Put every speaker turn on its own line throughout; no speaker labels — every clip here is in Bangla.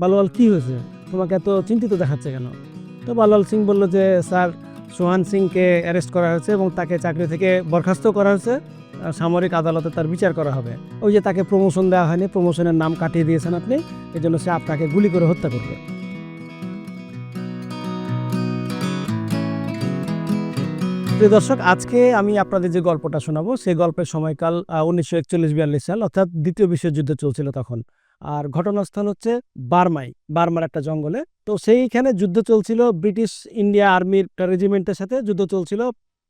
বালওয়াল কি হয়েছে? তোমাকে এত চিন্তিত দেখাচ্ছে কেন? তো বালওয়াল সিং বলল যে, স্যার, সোহান সিংকে অ্যারেস্ট করা হয়েছে এবং তাকে চাকরি থেকে বরখাস্ত করা হয়েছে। সামরিক আদালতে তার বিচার করা হবে। ওই যে তাকে প্রমোশন দেওয়া হয়নি প্রমোশনের নাম কাটিয়ে দিয়েছেন আপনি। এই জন্য সে আপনাকে গুলি করে হত্যা করবে। প্রিয় দর্শক, আজকে আমি আপনাদের যে গল্পটা শোনাবো, সেই গল্পের সময়কাল উনিশশো একচল্লিশ বিয়াল্লিশ সাল, অর্থাৎ দ্বিতীয় বিশ্বযুদ্ধ চলছিল তখন। আর ঘটনাস্থল হচ্ছে বার্মাই বার্মার একটা জঙ্গলে। তো সেইখানে যুদ্ধ চলছিল ব্রিটিশ ইন্ডিয়া আর্মির রেজিমেন্টের সাথে, যুদ্ধ চলছিল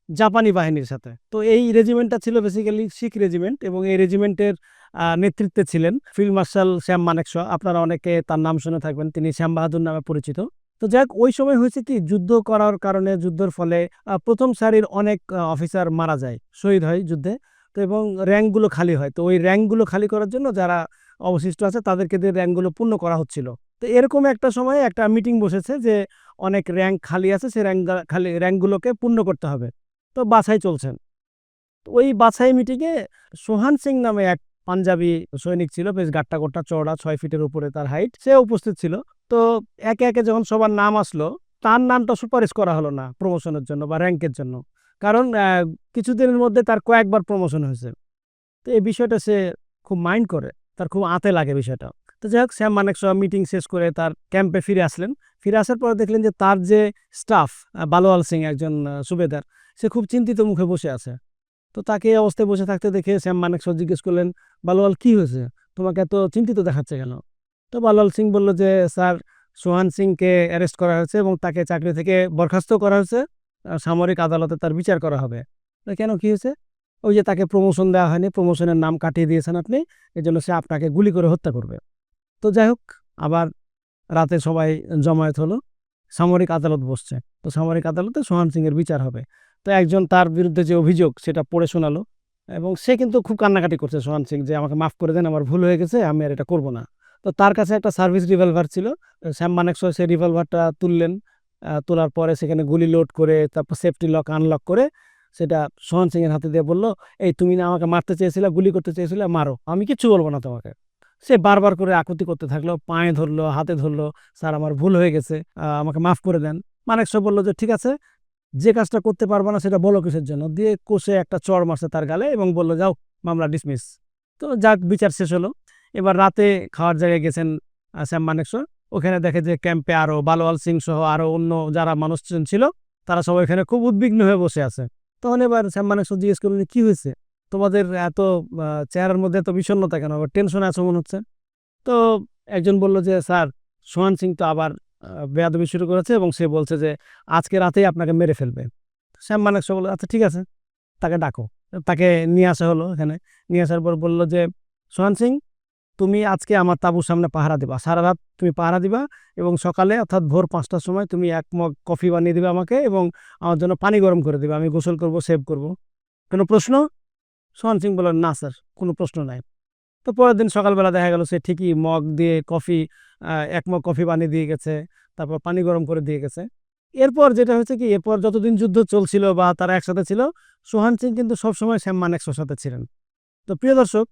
জাপানি বাহিনীর সাথে। তো এই রেজিমেন্টটা ছিল বেসিক্যালি শিখ রেজিমেন্ট এবং এই রেজিমেন্টের নেতৃত্বে ছিলেন ফিল্ড মার্শাল শ্যাম মানেকশ আপনারা অনেকে তার নাম শুনে থাকবেন, তিনি শ্যাম বাহাদুর নামে পরিচিত। তো যাক, ওই সময় হয়েছে কি, যুদ্ধ করার কারণে, যুদ্ধের ফলে প্রথম সারির অনেক অফিসার মারা যায়, শহীদ হয় যুদ্ধে। তো এবং র্যাঙ্কগুলো খালি হয়। তো ওই র্যাঙ্কগুলো খালি করার জন্য যারা অবশিষ্ট আছে তাদেরকে দিয়ে র্যাঙ্কগুলো পূর্ণ করা হচ্ছিল। তো এরকম একটা সময় একটা মিটিং বসেছে যে অনেক র্যাঙ্ক খালি আছে সেই র্যাঙ্ক খালি র্যাঙ্কগুলোকে পূর্ণ করতে হবে। তো বাছাই চলছেন তো ওই বাছাই মিটিংয়ে সোহান সিং নামে এক পাঞ্জাবি সৈনিক ছিল, বেশ গাট্টা গোট্টা চড়া ছয় ফিটের উপরে তার হাইট সে উপস্থিত ছিল। তো একে একে যখন সবার নাম আসলো, তার নামটা সুপারিশ করা হলো না প্রমোশনের জন্য বা র্যাঙ্কের জন্য। কারণ কিছুদিনের মধ্যে তার কয়েকবার প্রমোশন হয়েছে। তো এই বিষয়টা সে খুব মাইন্ড করে, তার খুব আতে লাগে বিষয়টা। তো যাই হোক, শ্যাম মানেক সব মিটিং শেষ করে তার ক্যাম্পে ফিরে আসলেন। ফিরে আসার পরে দেখলেন যে তার যে স্টাফ বালোয়াল সিং একজন সুবেদার, সে খুব চিন্তিত মুখে বসে আছে। তো তাকে এই অবস্থায় বসে থাকতে দেখে শ্যাম মানেক জিজ্ঞেস করলেন, বালোয়াল, কি হয়েছে? তোমাকে এত চিন্তিত দেখাচ্ছে কেন? তো বালোয়াল সিং বলল যে, স্যার, সোহান সিংকে অ্যারেস্ট করা হয়েছে এবং তাকে চাকরি থেকে বরখাস্ত করা হয়েছে। সামরিক আদালতে তার বিচার করা হবে। কেন কি হয়েছে? ওই যে তাকে প্রমোশন দেওয়া হয়নি প্রমোশনের নাম কাটিয়ে দিয়েছেন আপনি এই জন্য সে আপনাকে গুলি করে হত্যা করবে। তো যাই হোক, আবার রাতে সবাই জমায়েত হলো, সামরিক আদালত বসছে। তো সামরিক আদালতে সোহান সিংয়ের বিচার হবে। তো একজন তার বিরুদ্ধে যে অভিযোগ, সেটা পড়ে শোনালো, এবং সে কিন্তু খুব কান্নাকাটি করছে সোহান সিং যে, আমাকে মাফ করে দেন, আমার ভুল হয়ে গেছে, আমি আর এটা করব না। তো তার কাছে একটা সার্ভিস রিভলভার ছিল শ্যাম মানেকশ সেই রিভলভারটা তুললেন। তোলার পরে সেখানে গুলি লোড করে, তারপর সেফটি লক আনলক করে সেটা সোহান সিং এর হাতে দিয়ে বলল, এই তুমি না আমাকে মারতে চেয়েছিলে, গুলি করতে চেয়েছিলে, মারো। আমি কিচ্ছু বলব না তোমাকে। সে বারবার করে আকুতি করতে থাকল, পায়ে ধরলো, হাতে ধরলো, স্যার, আমার ভুল হয়ে গেছে আমাকে মাফ করে দেন। মানেকশ বলল যে, ঠিক আছে, যে কাজটা করতে পারব না সেটা বলো কিসের জন্য? দিয়ে কোষে একটা চড় মারছে তার গালে এবং বলল, যাও, মামলা ডিসমিস তো যাক, বিচার শেষ হলো। এবার রাতে খাওয়ার জায়গায় গেছেন শ্যাম মানেকশর ওখানে দেখে যে ক্যাম্পে আরও বালোয়াল সিং সহ আরও অন্য যারা মানুষজন ছিল, তারা সবাই এখানে খুব উদ্বিগ্ন হয়ে বসে আছে। তখন এবার শ্যাম মানেকশর জিজ্ঞেস করলেন, কি হয়েছে? তোমাদের এত চেহারার মধ্যে এত বিষণ্ণতা কেন? আবার টেনশন আছে মনে হচ্ছে? তো একজন বলল যে, স্যার, সোহান সিং তো আবার বেয়াদবি শুরু করেছে এবং সে বলছে যে, আজকে রাতেই আপনাকে মেরে ফেলবে। শ্যাম মানেকশর বলল আচ্ছা ঠিক আছে, তাকে ডাকো। তাকে নিয়ে আসা হলো এখানে। নিয়ে আসার পর বলল যে, সোহান সিং তুমি আজকে আমার তাঁবুর সামনে পাহারা দিবা। সারা রাত তুমি পাহারা দিবা এবং সকালে অর্থাৎ ভোর পাঁচটার সময় তুমি এক মগ কফি বানিয়ে দিবে আমাকে এবং আমার জন্য পানি গরম করে দিবে। আমি গোসল করব, সেভ করব। কোনো প্রশ্ন? সোহান সিং বললেন না স্যার, কোনো প্রশ্ন নাই। তো পরের দিন সকালবেলা দেখা গেল সে ঠিকই মগ দিয়ে কফি এক মগ কফি বানিয়ে দিয়ে গেছে, তারপর পানি গরম করে দিয়ে গেছে। এরপর যেটা হচ্ছে কি, এরপর যতদিন যুদ্ধ চলছিল বা তারা একসাথে ছিল, সোহান সিং কিন্তু সবসময় শ্যাম মানেকশোর সাথে ছিলেন। তো প্রিয় দর্শক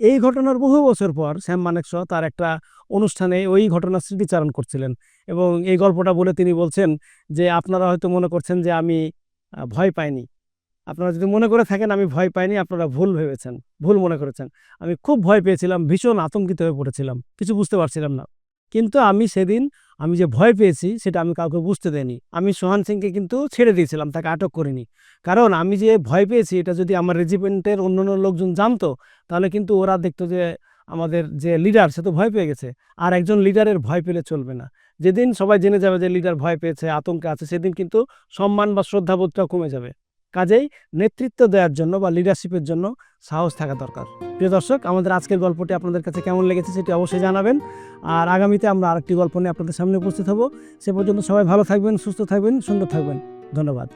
এই ঘটনার বহু বছর পর শ্যাম মানেকশ তার একটা অনুষ্ঠানে ওই ঘটনার স্মৃতিচারণ করছিলেন এবং এই গল্পটা বলে তিনি বলছেন যে, আপনারা হয়তো মনে করছেন যে, আমি ভয় পাইনি। আপনারা যদি মনে করে থাকেন, আমি ভয় পাইনি, আপনারা ভুল ভেবেছেন, ভুল মনে করেছেন। আমি খুব ভয় পেয়েছিলাম, ভীষণ আতঙ্কিত হয়ে পড়েছিলাম, কিছু বুঝতে পারছিলাম না। কিন্তু আমি সেদিন আমি যে ভয় পেয়েছি সেটা আমি কাউকে বুঝতে দেইনি। আমি সোহান সিংকে কিন্তু ছেড়ে দিয়েছিলাম, তাকে আটক করিনি। কারণ আমি যে ভয় পেয়েছি, এটা যদি আমার রেজিমেন্টের অন্যান্য লোকজন জানতো, তাহলে কিন্তু ওরা দেখতো যে আমাদের যে লিডার, সে তো ভয় পেয়ে গেছে। আর একজন লিডারের ভয় পেলে চলবে না। যেদিন সবাই জেনে যাবে যে লিডার ভয় পেয়েছে, আতঙ্কে আছে, সেদিন কিন্তু সম্মান বা শ্রদ্ধাবোধটাও কমে যাবে। কাজেই নেতৃত্ব দেওয়ার জন্য বা লিডারশিপের জন্য সাহস থাকা দরকার। প্রিয় দর্শক, আমাদের আজকের গল্পটি আপনাদের কাছে কেমন লেগেছে সেটি অবশ্যই জানাবেন। আর আগামীতে আমরা আরেকটি গল্প নিয়ে আপনাদের সামনে উপস্থিত হব। সে পর্যন্ত সবাই ভালো থাকবেন, সুস্থ থাকবেন, সুন্দর থাকবেন। ধন্যবাদ।